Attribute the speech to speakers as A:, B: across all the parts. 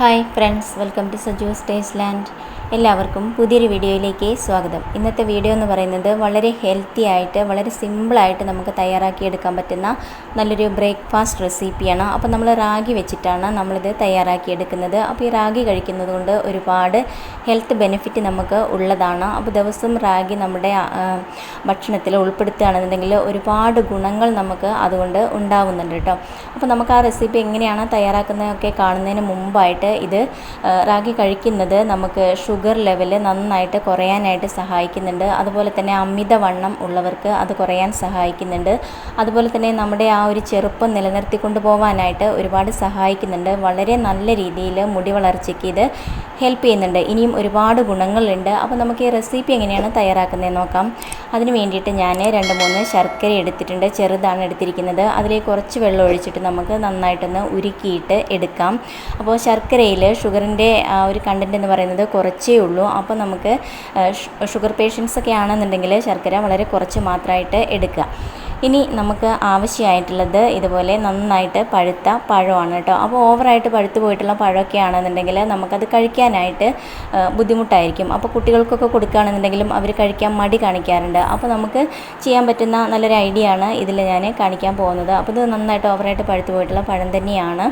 A: Hi friends welcome to Saju's taste land എല്ലാവർക്കും പുതിയൊരു വീഡിയോയിലേക്ക് സ്വാഗതം. ഇന്നത്തെ വീഡിയോ എന്ന് പറയുന്നത് വളരെ ഹെൽത്തി ആയിട്ട് വളരെ സിമ്പിളായിട്ട് നമുക്ക് തയ്യാറാക്കിയെടുക്കാൻ പറ്റുന്ന നല്ലൊരു ബ്രേക്ക്ഫാസ്റ്റ് റെസിപ്പിയാണ് അപ്പോൾ നമ്മൾ റാഗി വെച്ചിട്ടാണ് നമ്മളിത് തയ്യാറാക്കിയെടുക്കുന്നത്. അപ്പോൾ ഈ റാഗി കഴിക്കുന്നതുകൊണ്ട് ഒരുപാട് ഹെൽത്ത് ബെനിഫിറ്റ് നമുക്ക് ഉള്ളതാണ്. അപ്പോൾ ദിവസം റാഗി നമ്മുടെ ഭക്ഷണത്തിൽ ഉൾപ്പെടുത്തുകയാണെന്നുണ്ടെങ്കിൽ ഒരുപാട് ഗുണങ്ങൾ നമുക്ക് അതുകൊണ്ട് ഉണ്ടാവുന്നുണ്ട് കേട്ടോ. അപ്പോൾ നമുക്ക് ആ റെസിപ്പി എങ്ങനെയാണ് തയ്യാറാക്കുന്നതൊക്കെ കാണുന്നതിന് മുമ്പായിട്ട് ഇത് റാഗി കഴിക്കുന്നത് നമുക്ക് ഷുഗർ ലെവൽ നന്നായിട്ട് കുറയാനായിട്ട് സഹായിക്കുന്നുണ്ട്. അതുപോലെ തന്നെ അമിതവണ്ണം ഉള്ളവർക്ക് അത് കുറയാൻ സഹായിക്കുന്നുണ്ട്. അതുപോലെ തന്നെ നമ്മുടെ ആ ഒരു ചെറുപ്പം നിലനിർത്തിക്കൊണ്ട് പോകാനായിട്ട് ഒരുപാട് സഹായിക്കുന്നുണ്ട്. വളരെ നല്ല രീതിയിൽ മുടി വളർച്ചയ്ക്ക് ഇത് ഹെൽപ്പ് ചെയ്യുന്നുണ്ട്. ഇനിയും ഒരുപാട് ഗുണങ്ങളുണ്ട്. അപ്പോൾ നമുക്ക് ഈ റെസിപ്പി എങ്ങനെയാണ് തയ്യാറാക്കുന്നത് നോക്കാം. അതിന് വേണ്ടിയിട്ട് ഞാൻ രണ്ട് മൂന്ന് ശർക്കര എടുത്തിട്ടുണ്ട്. ചെറുതാണ് എടുത്തിരിക്കുന്നത്. അതിലേക്ക് കുറച്ച് വെള്ളം ഒഴിച്ചിട്ട് നമുക്ക് നന്നായിട്ടൊന്ന് ഉരുക്കിയിട്ട് എടുക്കാം. അപ്പോൾ ശർക്കരയിൽ ഷുഗറിന്റെ ആ ഒരു കണ്ടന്റ് എന്ന് പറയുന്നത് കുറച്ചേ ഉള്ളൂ. അപ്പോൾ നമുക്ക് ഷുഗർ പേഷ്യൻസ് ഒക്കെ ആണെന്നുണ്ടെങ്കിൽ ശർക്കര വളരെ കുറച്ച് മാത്രമായിട്ട് എടുക്കുക. ഇനി നമുക്ക് ആവശ്യമായിട്ടുള്ളത് ഇതുപോലെ നന്നായിട്ട് പഴുത്ത പഴമാണ് കേട്ടോ. അപ്പോൾ ഓവറായിട്ട് പഴുത്ത് പോയിട്ടുള്ള പഴമൊക്കെ ആണെന്നുണ്ടെങ്കിൽ നമുക്കത് കഴിക്കാനായിട്ട് ബുദ്ധിമുട്ടായിരിക്കും. അപ്പോൾ കുട്ടികൾക്കൊക്കെ കൊടുക്കുകയാണെന്നുണ്ടെങ്കിലും അവർ കഴിക്കാൻ മടി കാണിക്കാറുണ്ട്. അപ്പോൾ നമുക്ക് ചെയ്യാൻ പറ്റുന്ന നല്ലൊരു ഐഡിയ ആണ് ഇതിൽ ഞാൻ കാണിക്കാൻ പോകുന്നത്. അപ്പോൾ ഇത് നന്നായിട്ട് ഓവറായിട്ട് പഴുത്ത് പോയിട്ടുള്ള പഴം തന്നെയാണ്.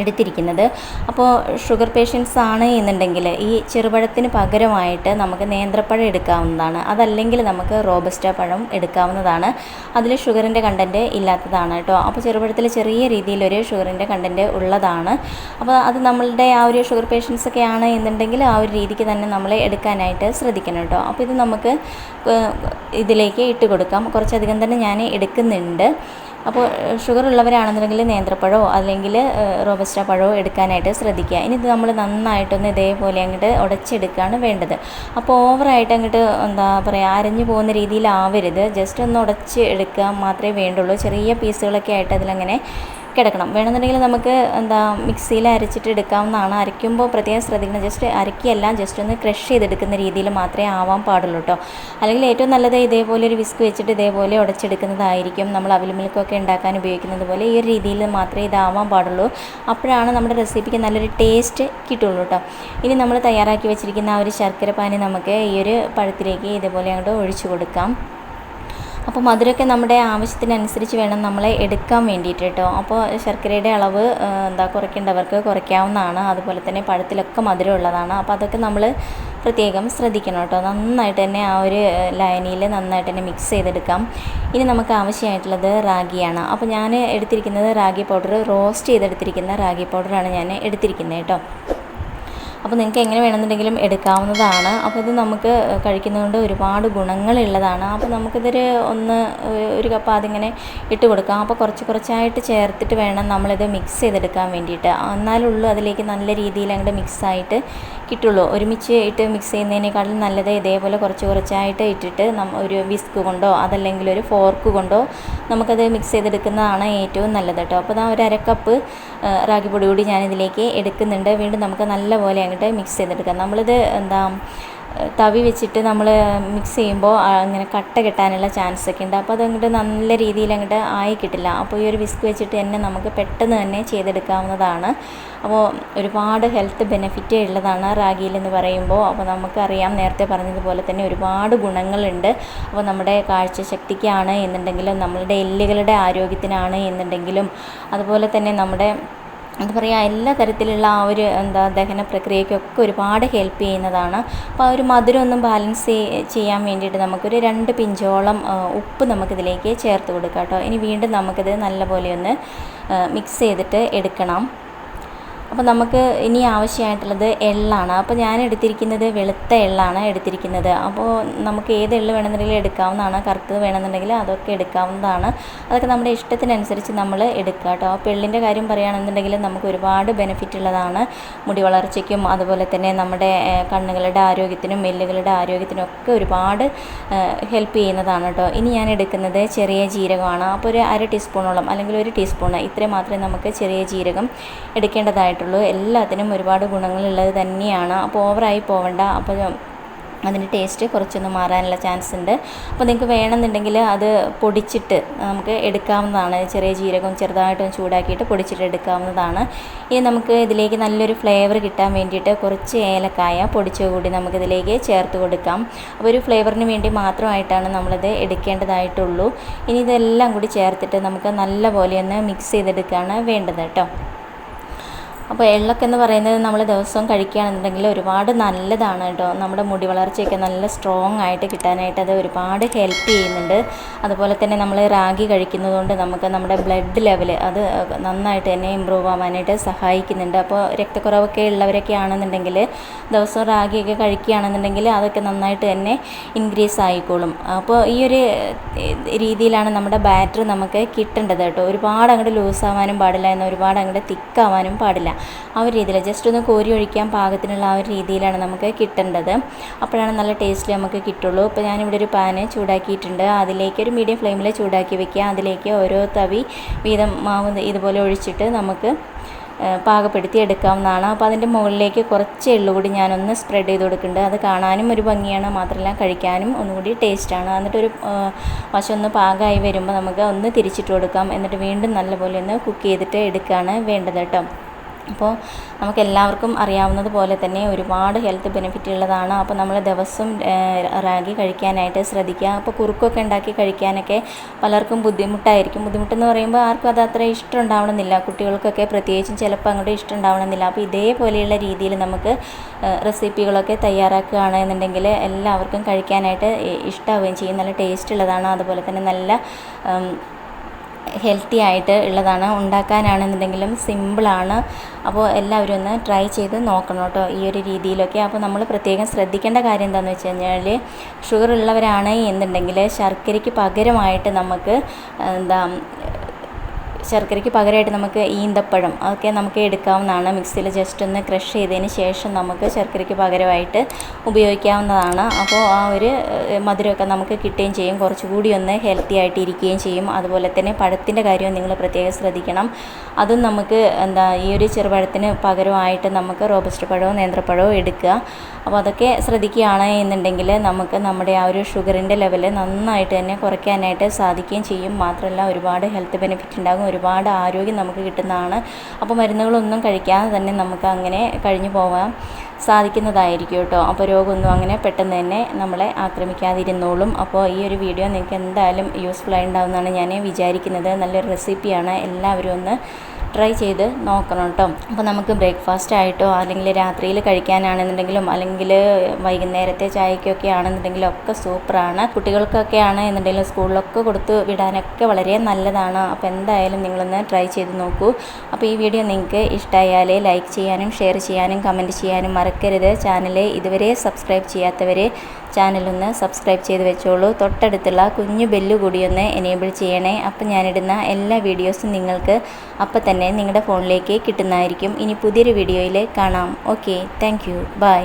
A: എടുത്തിരിക്കുന്നത്. അപ്പോൾ ഷുഗർ പേഷ്യൻസ് ആണ് എന്നുണ്ടെങ്കിൽ ഈ ചെറുപഴത്തിന് പകരമായിട്ട് നമുക്ക് നേന്ത്രപ്പഴം എടുക്കാവുന്നതാണ്. അതല്ലെങ്കിൽ നമുക്ക് റോബസ്റ്റ പഴം എടുക്കാവുന്നതാണ്. അതിൽ ഷുഗറിന്റെ കണ്ടന്റ് ഇല്ലാത്തതാണ് കേട്ടോ. അപ്പോൾ ചെറുപഴത്തിൽ ചെറിയ രീതിയിലൊരു ഷുഗറിന്റെ കണ്ടന്റ് ഉള്ളതാണ്. അപ്പോൾ അത് നമ്മളുടെ ആ ഒരു ഷുഗർ പേഷ്യൻസ് ഒക്കെ ആണ് എന്നുണ്ടെങ്കിൽ ആ ഒരു രീതിക്ക് തന്നെ നമ്മൾ എടുക്കാനായിട്ട് ശ്രദ്ധിക്കണം കേട്ടോ. അപ്പോൾ ഇത് നമുക്ക് ഇതിലേക്ക് ഇട്ട് കൊടുക്കാം. കുറച്ചധികം തന്നെ ഞാൻ എടുക്കുന്നുണ്ട്. അപ്പോൾ ഷുഗർ ഉള്ളവരാണെന്നുണ്ടെങ്കിൽ നേന്ത്രപ്പഴമോ അല്ലെങ്കിൽ റോബസ്റ്റ പഴമോ എടുക്കാനായിട്ട് ശ്രദ്ധിക്കുക. ഇനി ഇത് നമ്മൾ നന്നായിട്ടൊന്ന് ഇതേപോലെ അങ്ങോട്ട് ഉടച്ചെടുക്കുകയാണ് വേണ്ടത്. അപ്പോൾ ഓവറായിട്ട് അങ്ങോട്ട് എന്താ പറയുക അരഞ്ഞു പോകുന്ന രീതിയിലാവരുത്. ജസ്റ്റ് ഒന്ന് ഉടച്ച് എടുക്കാൻ മാത്രമേ വേണ്ടുള്ളൂ. ചെറിയ പീസുകളൊക്കെ ആയിട്ട് അതിലങ്ങനെ കിടക്കണം വേണമെന്നുണ്ടെങ്കിൽ നമുക്ക് എന്താ മിക്സിയിൽ അരച്ചിട്ട് എടുക്കാവുന്നതാണ്. അരയ്ക്കുമ്പോൾ പ്രത്യേകം ശ്രദ്ധിക്കണം. ജസ്റ്റ് അരക്കിയല്ല ജസ്റ്റ് ഒന്ന് ക്രഷ് ചെയ്തെടുക്കുന്ന രീതിയിൽ മാത്രമേ ആവാൻ പാടുള്ളൂ കേട്ടോ. അല്ലെങ്കിൽ ഏറ്റവും നല്ലത് ഇതേപോലെ ഒരു വിസ്ക് വെച്ചിട്ട് ഇതേപോലെ ഉടച്ചെടുക്കുന്നതായിരിക്കും. നമ്മൾ അവിൽ മിൽക്കൊക്കെ ഉണ്ടാക്കാൻ ഉപയോഗിക്കുന്നത് പോലെ ഈ ഒരു രീതിയിൽ മാത്രമേ ഇതാവാൻ പാടുള്ളൂ. അപ്പോഴാണ് നമ്മുടെ റെസിപ്പിക്ക് നല്ലൊരു ടേസ്റ്റ് കിട്ടുള്ളൂ കേട്ടോ. ഇനി നമ്മൾ തയ്യാറാക്കി വെച്ചിരിക്കുന്ന ആ ഒരു ശർക്കര പാനി നമുക്ക് ഈ ഒരു പഴത്തിലേക്ക് ഇതേപോലെ അങ്ങോട്ട് ഒഴിച്ചു കൊടുക്കാം. അപ്പോൾ മധുരമൊക്കെ നമ്മുടെ ആവശ്യത്തിനനുസരിച്ച് വേണം നമ്മൾ എടുക്കാൻ വേണ്ടിയിട്ട് കേട്ടോ. അപ്പോൾ ശർക്കരയുടെ അളവ് എന്താ കുറയ്ക്കേണ്ടവർക്ക് കുറയ്ക്കാവുന്നതാണ്. അതുപോലെ തന്നെ പഴത്തിലൊക്കെ മധുരം ഉള്ളതാണ് അപ്പോൾ അതൊക്കെ നമ്മൾ പ്രത്യേകം ശ്രദ്ധിക്കണം കേട്ടോ. നന്നായിട്ട് തന്നെ ആ ഒരു ലൈനിയിൽ നന്നായിട്ട് തന്നെ മിക്സ് ചെയ്തെടുക്കാം. ഇനി നമുക്ക് ആവശ്യമായിട്ടുള്ളത് റാഗിയാണ്. അപ്പോൾ ഞാൻ എടുത്തിരിക്കുന്നത് റാഗി പൗഡർ റോസ്റ്റ് ചെയ്തെടുത്തിരിക്കുന്ന റാഗി പൗഡറാണ് ഞാൻ എടുത്തിരിക്കുന്നത് കേട്ടോ. അപ്പോൾ നിങ്ങൾക്ക് എങ്ങനെ വേണമെന്നുണ്ടെങ്കിലും എടുക്കാവുന്നതാണ്. അപ്പോൾ ഇത് നമുക്ക് കഴിക്കുന്നതുകൊണ്ട് ഒരുപാട് ഗുണങ്ങളുള്ളതാണ്. അപ്പോൾ നമുക്കിതൊരു ഒന്ന് ഒരു കപ്പ് അതിങ്ങനെ ഇട്ട് കൊടുക്കാം. അപ്പോൾ കുറച്ച് കുറച്ചായിട്ട് ചേർത്തിട്ട് വേണം നമ്മളിത് മിക്സ് ചെയ്തെടുക്കാൻ വേണ്ടിയിട്ട്. എന്നാലുള്ളൂ അതിലേക്ക് നല്ല രീതിയിൽ അങ്ങോട്ട് മിക്സായിട്ട് കിട്ടുള്ളൂ. ഒരുമിച്ച് ഇട്ട് മിക്സ് ചെയ്യുന്നതിനേക്കാളും നല്ലത് ഇതേപോലെ കുറച്ച് കുറച്ചായിട്ട് ഇട്ടിട്ട് ഒരു വിസ്ക് കൊണ്ടോ അതല്ലെങ്കിൽ ഒരു ഫോർക്ക് കൊണ്ടോ നമുക്കത് മിക്സ് ചെയ്തെടുക്കുന്നതാണ് ഏറ്റവും നല്ലത് കേട്ടോ. അപ്പോൾ ദാ ഒരു അരക്കപ്പ് റാഗി പൊടി കൂടി ഞാനിതിലേക്ക് എടുക്കുന്നുണ്ട്. വീണ്ടും നമുക്ക് നല്ലപോലെ അങ്ങോട്ട് മിക്സ് ചെയ്തെടുക്കുക നമ്മളിത് എന്താ തവി വെച്ചിട്ട് നമ്മൾ മിക്സ് ചെയ്യുമ്പോൾ അങ്ങനെ കട്ട കിട്ടാനുള്ള ചാൻസ് ഒക്കെ ഉണ്ട്. അപ്പോൾ അതങ്ങോട്ട് നല്ല രീതിയിൽ അങ്ങോട്ട് ആയി കിട്ടില്ല. അപ്പോൾ ഈ ഒരു വിസ്ക് വെച്ചിട്ട് തന്നെ നമുക്ക് പെട്ടെന്ന് തന്നെ ചെയ്തെടുക്കാവുന്നതാണ്. അപ്പോൾ ഒരുപാട് ഹെൽത്ത് ബെനിഫിറ്റ് ഉള്ളതാണ് റാഗിയിൽ എന്ന് പറയുമ്പോൾ അപ്പോൾ നമുക്കറിയാം നേരത്തെ പറഞ്ഞതുപോലെ തന്നെ ഒരുപാട് ഗുണങ്ങളുണ്ട്. അപ്പോൾ നമ്മുടെ കാഴ്ചശക്തിക്കാണ് എന്നുണ്ടെങ്കിലും നമ്മളുടെ എല്ലുകളുടെ ആരോഗ്യത്തിനാണ് എന്നുണ്ടെങ്കിലും അതുപോലെ തന്നെ നമ്മുടെ എന്താ പറയുക എല്ലാ തരത്തിലുള്ള ആ ഒരു എന്താ ദഹന പ്രക്രിയയ്ക്കൊക്കെ ഒരുപാട് ഹെൽപ്പ് ചെയ്യുന്നതാണ്. അപ്പോൾ ആ ഒരു മധുരം ഒന്നും ബാലൻസ് ചെയ്യാൻ വേണ്ടിയിട്ട് നമുക്കൊരു രണ്ട് പിഞ്ചോളം ഉപ്പ് നമുക്കിതിലേക്ക് ചേർത്ത് കൊടുക്കാം കേട്ടോ. ഇനി വീണ്ടും നമുക്കിത് നല്ലപോലെ ഒന്ന് മിക്സ് ചെയ്തിട്ട് എടുക്കണം. അപ്പോൾ നമുക്ക് ഇനി ആവശ്യമായിട്ടുള്ളത് എള്ളാണ്. അപ്പോൾ ഞാൻ എടുത്തിരിക്കുന്നത് വെളുത്ത എള്ളാണ് എടുത്തിരിക്കുന്നത്. അപ്പോൾ നമുക്ക് ഏത് എള്ള് വേണമെന്നുണ്ടെങ്കിലും എടുക്കാവുന്നതാണ്. കറുത്തത് വേണമെന്നുണ്ടെങ്കിൽ അതൊക്കെ എടുക്കാവുന്നതാണ്. അതൊക്കെ നമ്മുടെ ഇഷ്ടത്തിനനുസരിച്ച് നമ്മൾ എടുക്കുക കേട്ടോ. അപ്പോൾ എള്ളിന്റെ കാര്യം പറയുകയാണെന്നുണ്ടെങ്കിൽ നമുക്ക് ഒരുപാട് ബെനിഫിറ്റ് ഉള്ളതാണ്. മുടി വളർച്ചയ്ക്കും അതുപോലെ തന്നെ നമ്മുടെ കണ്ണുകളുടെ ആരോഗ്യത്തിനും എല്ലുകളുടെ ആരോഗ്യത്തിനും ഒക്കെ ഒരുപാട് ഹെൽപ്പ് ചെയ്യുന്നതാണ് കേട്ടോ. ഇനി ഞാൻ എടുക്കുന്നത് ചെറിയ ജീരകമാണ്. അപ്പോൾ ഒരു അര ടീസ്പൂണോളം അല്ലെങ്കിൽ ഒരു ടീസ്പൂൺ ഇത്രയും മാത്രമേ നമുക്ക് ചെറിയ ജീരകം എടുക്കേണ്ടതായിട്ടുള്ളൂ എല്ലാത്തിനും ഒരുപാട് ഗുണങ്ങളുള്ളത് തന്നെയാണ്. അപ്പോൾ ഓവറായി പോവണ്ട. അപ്പോൾ അതിന്റെ ടേസ്റ്റ് കുറച്ചൊന്ന് മാറാനുള്ള ചാൻസ് ഉണ്ട്. അപ്പോൾ നിങ്ങൾക്ക് വേണമെന്നുണ്ടെങ്കിൽ അത് പൊടിച്ചിട്ട് നമുക്ക് എടുക്കാവുന്നതാണ്. ചെറിയ ജീരകം ചെറുതായിട്ടൊന്ന് ചൂടാക്കിയിട്ട് പൊടിച്ചിട്ട് എടുക്കാവുന്നതാണ്. ഇനി നമുക്ക് ഇതിലേക്ക് നല്ലൊരു ഫ്ലേവർ കിട്ടാൻ വേണ്ടിയിട്ട് കുറച്ച് ഏലക്കായ പൊടിച്ച കൂടി നമുക്കിതിലേക്ക് ചേർത്ത് കൊടുക്കാം. അപ്പോൾ ഒരു ഫ്ലേവറിന് വേണ്ടി മാത്രമായിട്ടാണ് നമ്മളിത് എടുക്കേണ്ടതായിട്ടുള്ളൂ. ഇനി ഇതെല്ലാം കൂടി ചേർത്തിട്ട് നമുക്ക് നല്ല പോലെ ഒന്ന് മിക്സ് ചെയ്തെടുക്കുകയാണ് വേണ്ടത് കേട്ടോ. അപ്പോൾ എള്ളൊക്കെ എന്ന് പറയുന്നത് നമ്മൾ ദിവസവും കഴിക്കുകയാണെന്നുണ്ടെങ്കിൽ ഒരുപാട് നല്ലതാണ് കേട്ടോ. നമ്മുടെ മുടി വളർച്ചയൊക്കെ നല്ല സ്ട്രോങ് ആയിട്ട് കിട്ടാനായിട്ട് അത് ഒരുപാട് ഹെൽപ്പ് ചെയ്യുന്നുണ്ട്. അതുപോലെ തന്നെ നമ്മൾ റാഗി കഴിക്കുന്നതുകൊണ്ട് നമുക്ക് നമ്മുടെ ബ്ലഡ് ലെവൽ അത് നന്നായിട്ട് തന്നെ ഇമ്പ്രൂവ് ആവാനായിട്ട് സഹായിക്കുന്നുണ്ട്. അപ്പോൾ രക്തക്കുറവൊക്കെ ഉള്ളവരൊക്കെ ആണെന്നുണ്ടെങ്കിൽ ദിവസവും റാഗിയൊക്കെ കഴിക്കുകയാണെന്നുണ്ടെങ്കിൽ അതൊക്കെ നന്നായിട്ട് തന്നെ ഇൻക്രീസ് ആയിക്കോളും. അപ്പോൾ ഈ ഒരു രീതിയിലാണ് നമ്മുടെ ബാറ്ററി നമുക്ക് കിട്ടേണ്ടത് കേട്ടോ. ഒരുപാട് അങ്ങോട്ട് ലൂസ് ആവാനും പാടില്ല എന്നാൽ ഒരുപാട് അങ്ങോട്ട് തിക്കാവാനും പാടില്ല. ആ ഒരു രീതിയിൽ ജസ്റ്റ് ഒന്ന് കോരി ഒഴിക്കാൻ പാകത്തിനുള്ള ആ ഒരു രീതിയിലാണ് നമുക്ക് കിട്ടേണ്ടത്. അപ്പോഴാണ് നല്ല ടേസ്റ്റിൽ നമുക്ക് കിട്ടുള്ളൂ. ഇപ്പോൾ ഞാനിവിടെ ഒരു പാന് ചൂടാക്കിയിട്ടുണ്ട്. അതിലേക്ക് ഒരു മീഡിയം ഫ്ലെയിമിൽ ചൂടാക്കി വെക്കുക. അതിലേക്ക് ഓരോ തവി വീതം മാവ് ഇതുപോലെ ഒഴിച്ചിട്ട് നമുക്ക് പാകപ്പെടുത്തി എടുക്കാവുന്നതാണ്. അപ്പോൾ അതിന്റെ മുകളിലേക്ക് കുറച്ച് എള്ളുകൂടി ഞാനൊന്ന് സ്പ്രെഡ് ചെയ്ത് കൊടുക്കുന്നുണ്ട്. അത് കാണാനും ഒരു ഭംഗിയാണ്. മാത്രമല്ല കഴിക്കാനും ഒന്നുകൂടി ടേസ്റ്റാണ് എന്നിട്ടൊരു വശം ഒന്ന് പാകമായി വരുമ്പോൾ നമുക്ക് ഒന്ന് തിരിച്ചിട്ട് കൊടുക്കാം. എന്നിട്ട് വീണ്ടും നല്ലപോലെ ഒന്ന് കുക്ക് ചെയ്തിട്ട് എടുക്കുകയാണ് വേണ്ടത് കേട്ടോ. അപ്പോൾ നമുക്ക് എല്ലാവർക്കും അറിയാവുന്നത് പോലെ തന്നെ ഒരുപാട് ഹെൽത്ത് ബെനിഫിറ്റ് ഉള്ളതാണ് അപ്പോൾ നമ്മൾ ദിവസം റാഗി കഴിക്കാനായിട്ട് ശ്രദ്ധിക്കുക. അപ്പോൾ കുറുക്കൊക്കെ ഉണ്ടാക്കി കഴിക്കാനൊക്കെ പലർക്കും ബുദ്ധിമുട്ടായിരിക്കും. ബുദ്ധിമുട്ടെന്ന് പറയുമ്പോൾ ആർക്കും അത് അത്ര ഇഷ്ടം ഉണ്ടാവണമെന്നില്ല കുട്ടികൾക്കൊക്കെ പ്രത്യേകിച്ചും ചിലപ്പോൾ അങ്ങോട്ട് ഇഷ്ടം ഉണ്ടാവണമെന്നില്ല അപ്പോൾ ഇതേപോലെയുള്ള രീതിയിൽ നമുക്ക് റെസിപ്പികളൊക്കെ തയ്യാറാക്കുകയാണ് എന്നുണ്ടെങ്കിൽ എല്ലാവർക്കും കഴിക്കാനായിട്ട് ഇഷ്ടമാവുകയും ചെയ്യും. നല്ല ടേസ്റ്റ് ഉള്ളതാണ്. അതുപോലെ തന്നെ നല്ല ഹെൽത്തി ആയിട്ട് ഉള്ളതാണ്. ഉണ്ടാക്കാനാണെന്നുണ്ടെങ്കിലും സിമ്പിളാണ് അപ്പോൾ എല്ലാവരും ഒന്ന് ട്രൈ ചെയ്ത് നോക്കണം കേട്ടോ ഈ ഒരു രീതിയിലൊക്കെ. അപ്പോൾ നമ്മൾ പ്രത്യേകം ശ്രദ്ധിക്കേണ്ട കാര്യം എന്താണെന്ന് വെച്ച് കഴിഞ്ഞാൽ ഷുഗർ ഉള്ളവരാണ് എന്നുണ്ടെങ്കിൽ ശർക്കരയ്ക്ക് പകരമായിട്ട് നമുക്ക് എന്താ ശർക്കരയ്ക്ക് പകരമായിട്ട് നമുക്ക് ഈന്തപ്പഴം അതൊക്കെ നമുക്ക് എടുക്കാവുന്നതാണ്. മിക്സിയിൽ ജസ്റ്റ് ഒന്ന് ക്രഷ് ചെയ്തതിന് ശേഷം നമുക്ക് ശർക്കരയ്ക്ക് പകരമായിട്ട് ഉപയോഗിക്കാവുന്നതാണ്. അപ്പോൾ ആ ഒരു മധുരമൊക്കെ നമുക്ക് കിട്ടുകയും ചെയ്യും. കുറച്ചുകൂടി ഒന്ന് ഹെൽത്തി ആയിട്ട് ഇരിക്കുകയും ചെയ്യും. അതുപോലെ തന്നെ പഴത്തിന്റെ കാര്യവും നിങ്ങൾ പ്രത്യേകം ശ്രദ്ധിക്കണം. അതും നമുക്ക് എന്താ ഈ ഒരു ചെറുപഴത്തിന് പകരമായിട്ട് നമുക്ക് റോബസ്റ്റ് പഴമോ നേന്ത്രപ്പഴമോ എടുക്കുക. അപ്പോൾ അതൊക്കെ ശ്രദ്ധിക്കുകയാണ് എന്നുണ്ടെങ്കിൽ നമുക്ക് നമ്മുടെ ആ ഒരു ഷുഗറിന്റെ ലെവൽ നന്നായിട്ട് തന്നെ കുറയ്ക്കാനായിട്ട് സാധിക്കുകയും ചെയ്യും. മാത്രമല്ല ഒരുപാട് ഹെൽത്ത് ബെനിഫിറ്റ് ഉണ്ടാകും. ഒരുപാട് ആരോഗ്യം നമുക്ക് കിട്ടുന്നതാണ്. അപ്പോൾ മരുന്നുകളൊന്നും കഴിക്കാതെ തന്നെ നമുക്ക് അങ്ങനെ കഴിഞ്ഞു പോകാൻ സാധിക്കുന്നതായിരിക്കും കേട്ടോ. അപ്പോൾ രോഗമൊന്നും അങ്ങനെ പെട്ടെന്ന് തന്നെ നമ്മളെ ആക്രമിക്കാതിരുന്നോളും. അപ്പോൾ ഈ ഒരു വീഡിയോ നിങ്ങൾക്ക് എന്തായാലും യൂസ്ഫുൾ ആയി ഞാൻ വിചാരിക്കുന്നത്. നല്ലൊരു റെസിപ്പിയാണ് എല്ലാവരും ഒന്ന് ട്രൈ ചെയ്ത് നോക്കണം കേട്ടോ അപ്പോൾ നമുക്ക് ബ്രേക്ക്ഫാസ്റ്റ് ആയിട്ടോ അല്ലെങ്കിൽ രാത്രിയിൽ കഴിക്കാനാണെന്നുണ്ടെങ്കിലും അല്ലെങ്കിൽ വൈകുന്നേരത്തെ ചായക്കൊക്കെ ആണെന്നുണ്ടെങ്കിലും ഒക്കെ സൂപ്പറാണ് കുട്ടികൾക്കൊക്കെ ആണ് എന്നുണ്ടെങ്കിലും സ്കൂളിലൊക്കെ കൊടുത്ത് വിടാനൊക്കെ വളരെ നല്ലതാണ്. അപ്പോൾ എന്തായാലും നിങ്ങളൊന്ന് ട്രൈ ചെയ്ത് നോക്കൂ. അപ്പോൾ ഈ വീഡിയോ നിങ്ങൾക്ക് ഇഷ്ടമായാൽ ലൈക്ക് ചെയ്യാനും ഷെയർ ചെയ്യാനും കമന്റ് ചെയ്യാനും മറക്കരുത്. ചാനൽ ഇതുവരെ സബ്സ്ക്രൈബ് ചെയ്യാത്തവരെ ചാനലൊന്ന് സബ്സ്ക്രൈബ് ചെയ്ത് വെച്ചോളൂ. തൊട്ടടുത്തുള്ള കുഞ്ഞു ബെല്ല് കൂടി ഒന്ന് എനേബിൾ ചെയ്യണേ. അപ്പം ഞാനിടുന്ന എല്ലാ വീഡിയോസും നിങ്ങൾക്ക് അപ്പം തന്നെ നിങ്ങളുടെ ഫോണിലേക്ക് കിട്ടുന്നതായിരിക്കും. ഇനി പുതിയൊരു വീഡിയോയിൽ കാണാം. Okay thank you by